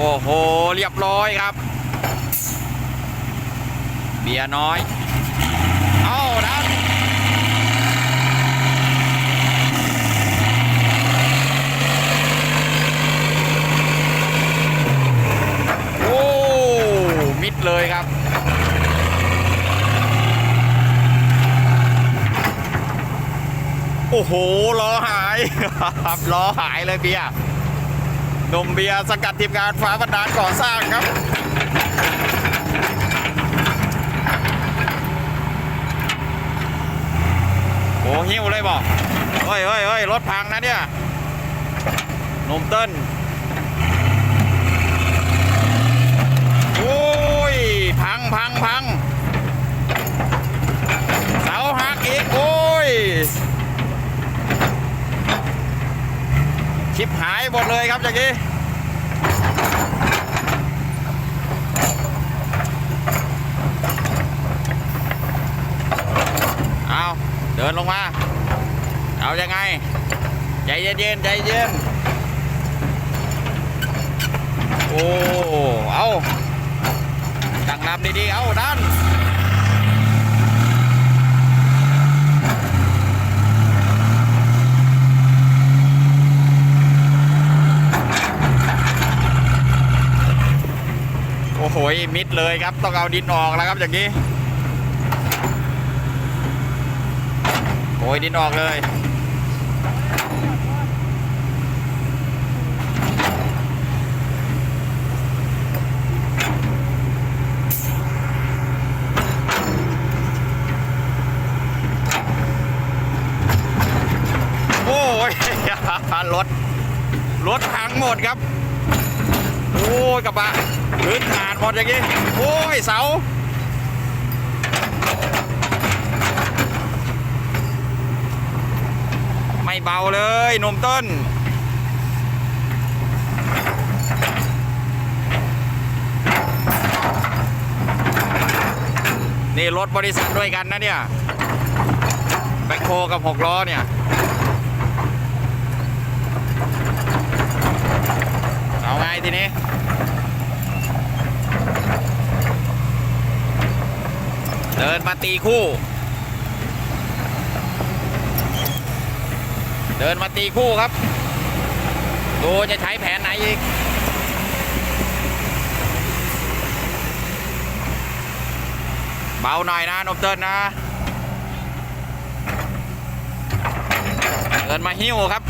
โอ้โห เรียบร้อยครับ เบียร์น้อย เอาดันโอ้ มิดเลยครับโอ้โหล้อหายครับล้อหายเลยเบียร์ นมเบียร์สกัดทีมงานฟ้าบันดาลก่อสร้างครับ โอ้หิ้วเลยบอกเฮ้ยเฮ้ยเฮ้ยรถพังนะเนี่ยหนมเต้นโอ้ยพังพังพังเสาหักอีก โอ้ย ชิบ หมดเลยครับอย่างนี้เอาเดินลงมา เอายังไง ใจเย็นๆใจเย็นโอ้ เอาตั้งลำดีๆ เอาดัน โอ้โหมิดเลยครับ ต้องเอาดินออกแล้วครับอย่างนี้โอยดินออกเลยโอ้ยรถ รถพังหมดครับ โอ้ยกระบะ พื้นขาดหมดอย่างนี้โอ้ยเสาไม่เบาเลยนมต้นนี่รถบริษัทด้วยกันนะเนี่ยแบคโฮกับหกล้อเนี่ยเอาไงทีนี้ เดินมาตีคู่ เดินมาตีคู่ครับ ดูจะใช้แผนไหนอีก เบาหน่อยนะนมเตินนะ เดินมาหิ้วครับ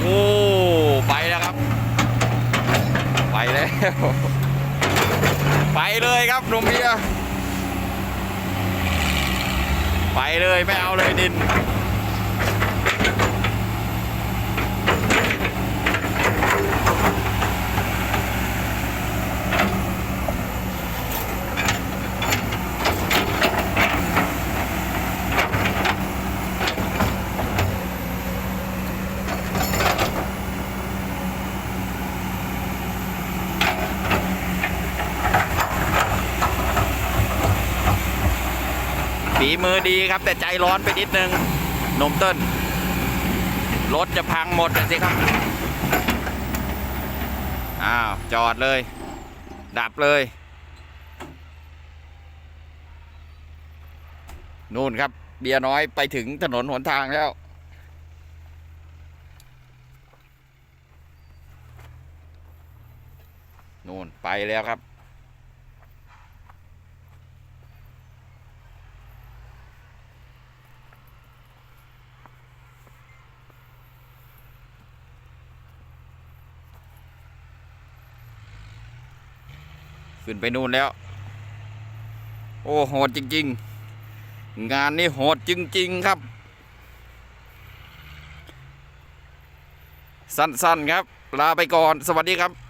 โอ้ ไปแล้วครับ ไปแล้วไปเลยครับหนุ่มเบียไปเลยไม่เอาเลยดิน ฝีมือดีครับ แต่ใจร้อนไปนิดนึงนมเต้นรถจะพังหมดสิครับ อ้าว จอดเลย ดับเลย นู่นครับ เบียร์น้อยไปถึงถนนหนทางแล้ว นู่นไปแล้วครับ ขึ้นไปนู่นแล้ว โอ้โหดจริง ๆ งานนี้โหดจริง ๆ ครับ สั้น ๆ ครับ ลาไปก่อน สวัสดีครับ